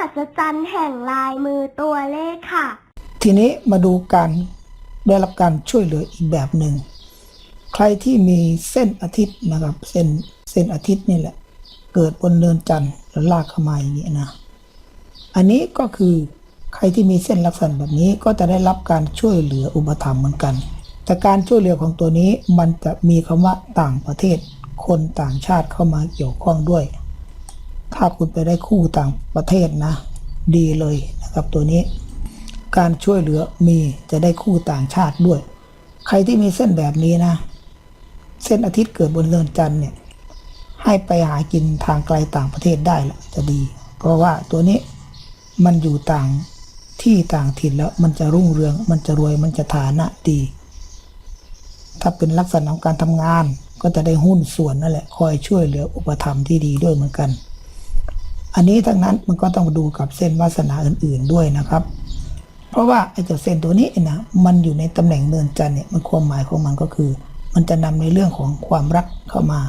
หัศจรรย์แห่งลายมือตัวเลขค่ะ ทีนี้มาดูการได้รับการช่วยเหลืออีกแบบหนึ่ง ใครที่มีเส้นอาทิตย์นะครับ เส้นเส้นอาทิตย์นี่แหละ เกิดบนเนินจันทร์แล้วลากเข้ามาอย่างนี้นะ อันนี้ก็คือใครที่มีเส้นลักษณะแบบนี้ก็จะได้รับการช่วยเหลืออุปถัมภ์เหมือนกัน แต่การช่วยเหลือของตัวนี้มันจะมีคำว่าต่างประเทศ คนต่างชาติเข้ามาเกี่ยวข้องด้วย ถ้าคุณไปได้คู่ต่างประเทศนะ ดีเลยนะครับตัวนี้ การช่วยเหลือมีจะได้คู่ต่างชาติด้วย ใครที่มีเส้นแบบนี้นะ เส้นอาทิตย์เกิดบนเรือนจันทร์เนี่ย ให้ไปหากินทางไกลต่างประเทศได้ละจะดี เพราะว่าตัวนี้มันอยู่ต่างที่ต่างถิ่นแล้วมันจะรุ่งเรือง มันจะรวยมันจะฐานะดี ถ้าเป็นลักษณะของการทำงานก็จะได้หุ้นส่วนนั่นแหละ คอยช่วยเหลืออุปถัมภ์ที่ดีด้วยเหมือนกัน อันนี้ทั้งนั้นมันก็ต้องดูกับเส้นวาสนาอื่น ๆด้วยนะครับ เพราะว่าไอ้เจ้าเส้นตัวนี้นะมันอยู่ในตำแหน่งเนินจันเนี่ยมันความหมายของมันก็คือ มันจะนำในเรื่องของความรักเข้ามา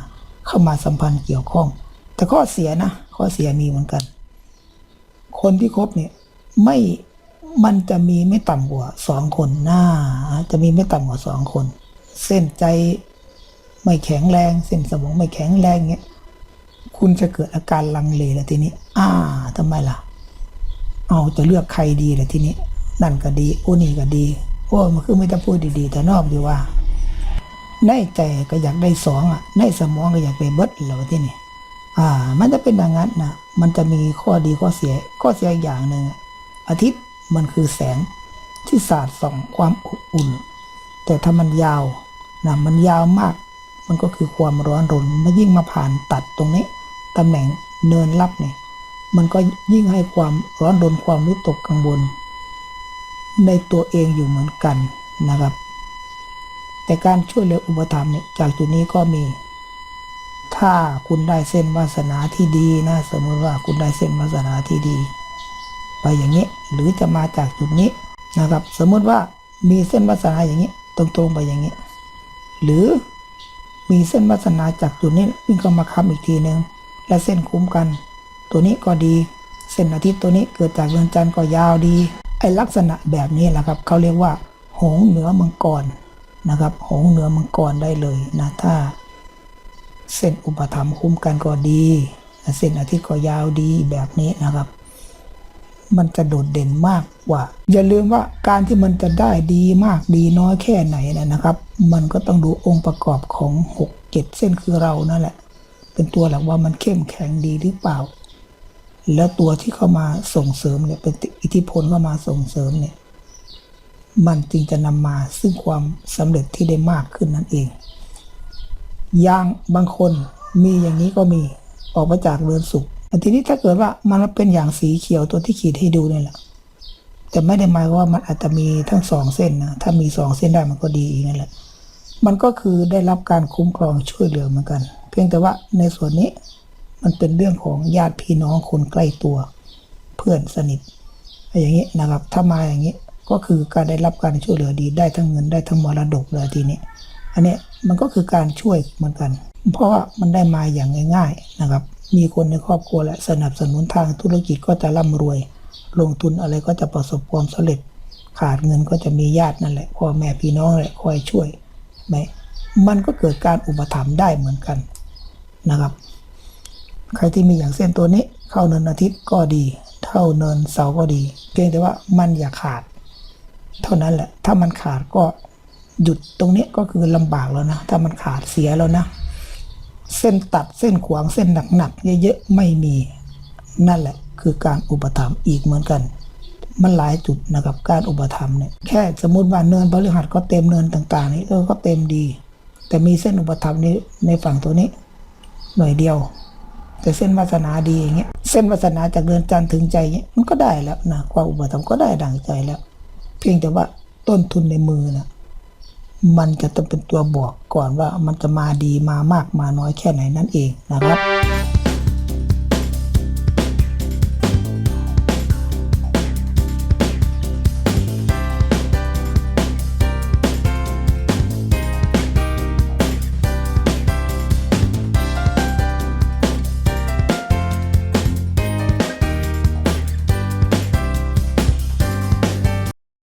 เข้ามาสัมพันธ์เกี่ยวข้อง แต่ข้อเสียนะข้อเสียมีเหมือนกัน คนที่คบเนี่ยไม่มันจะมีไม่ต่ำกว่าสองคนหน้า จะมีไม่ต่ำกว่าสองคน เส้นใจไม่แข็งแรง เส้นสมองไม่แข็งแรงเงี้ย คุณจะเกิดอาการลังเลแล้วทีนี้ อ่าทำไมล่ะ เอาจะเลือกใครดีเลยทีนี้ นั่นก็ดี โอ้นี่ก็ดี โอ้มันคือไม่ต้องพูดดีๆ แต่นอกดีว่า ในใจก็อยากได้สองอะ ในสมองก็อยากไปเบิดแล้วที่นี่อ่า มันจะเป็นอย่างนั้นนะมันจะมีข้อดีข้อเสีย ข้อเสียอย่างหนึ่งอะอาทิตย์มันคือแสงที่สาดส่องความอบอุ่น แต่ถ้ามันยาวนะมันยาวมาก มันก็คือความร้อนรนมันยิ่งมาผ่านตัดตรงนี้ตำแหน่งเนินลับเนี่ยมันก็ยิ่งให้ความร้อนรนความวิตกกังวล ในตัวเองอยู่เหมือนกันนะครับ แต่การช่วยเหลืออุปถัมภ์เนี่ยจากจุดนี้ก็มี ถ้าคุณได้เส้นวาสนาที่ดีนะสมมติว่าคุณได้เส้นวาสนาที่ดี ไปอย่างนี้หรือจะมาจากจุดนี้นะครับ สมมติว่ามีเส้นวาสนาอย่างนี้ตรงๆไปอย่างนี้ หรือ มีเส้นวาสนาจากจุดนี้วิ่งเข้ามาค้ำอีกทีหนึ่งและเส้นคุ้มกัน ตัวนี้ก็ดี เส้นอาทิตย์ตัวนี้เกิดจากเรือนจันทร์ก็ยาวดี ไอลักษณะแบบนี้แหละครับเขาเรียกว่า หงเหนือมังกรนะครับ หงเหนือมังกรได้เลยนะถ้า เส้นอุปถัมภ์คุ้มกันก็ดีเส้นอาทิตย์ก็ยาวดีแบบนี้นะครับ มันจะโดดเด่นมากกว่า อย่าลืมว่าการที่มันจะได้ดีมากดีน้อยแค่ไหนนะนะครับ มันก็ต้องดูองค์ประกอบของ6กเจ็ดเส้นคือเรานั่นแหละ เป็นตัวหลักว่ามันเข้มแข็งดีหรือเปล่า แล้วตัวที่เข้ามาส่งเสริมเนี่ยเป็นอิทธิพลเข้ามาส่งเสริมเนี่ยมันจึงจะนำมาซึ่งความสำเร็จที่ได้มากขึ้นนั่นเองอย่างบางคนมีอย่างนี้ก็มีออกมาจากเรือนสุข ทีนี้ถ้าเกิดว่ามันเป็นอย่างสีเขียวตัวที่ขีดให้ดูนี่แหละแต่ไม่ได้หมายว่ามันอาจจะมีทั้งสองเส้นนะถ้ามีสองเส้นได้มันก็ดีอีกนั่นแหละ มันก็คือได้รับการคุ้มครองช่วยเหลือเหมือนกัน เพียงแต่ว่าในส่วนนี้มันเป็นเรื่องของญาติพี่น้องคนใกล้ตัว เพื่อนสนิทอะไรอย่างนี้นะครับ ถ้ามาอย่างนี้ก็คือการได้รับการช่วยเหลือดีได้ทั้งเงินได้ทั้งมรดกเลยทีนี้ อันนี้มันก็คือการช่วยเหมือนกัน เพราะว่ามันได้มาอย่างง่าย ๆนะครับ มีคนในครอบครัวและสนับสนุนทางธุรกิจก็จะร่ำรวย ลงทุนอะไรก็จะประสบความสำเร็จ ขาดเงินก็จะมีญาตินั่นแหละพ่อแม่พี่น้องแหละคอยช่วยไหมมันก็เกิดการอุปถัมภ์ได้เหมือนกันนะครับ ใครที่มีอย่างเส้นตัวนี้ เข้าเนินอาทิตย์ก็ดี เท่าเนินเสาร์ก็ดี เพียงแต่ว่ามันอย่าขาด เท่านั้นแหละ ถ้ามันขาดก็หยุดตรงนี้ก็คือลำบากแล้วนะ ถ้ามันขาดเสียแล้วนะ เส้นตัดเส้นขวางเส้นหนักๆเยอะๆไม่มีนั่นแหละคือการอุปถัมภ์อีกเหมือนกัน มันหลายจุดนะครับการอุปถัมภ์เนี่ยแค่สมมติว่าเนินพฤหัสก็เต็มเนินต่าง ๆ นี่เออก็เต็มดี แต่มีเส้นอุปถัมภ์นี้ในฝั่งตัวนี้ หน่วยเดียว แต่เส้นวาสนาดีอย่างเงี้ยเส้นวาสนาจากเดือนจันทร์ถึงใจเงี้ยมันก็ได้แล้วนะความอุปถัมภ์ก็ได้ดังใจแล้ว เพียงแต่ว่าต้นทุนในมือนะ มันจะต้องเป็นตัวบอกก่อนว่ามันจะมาดีมามากมาน้อยแค่ไหนนั่นเองนะครับ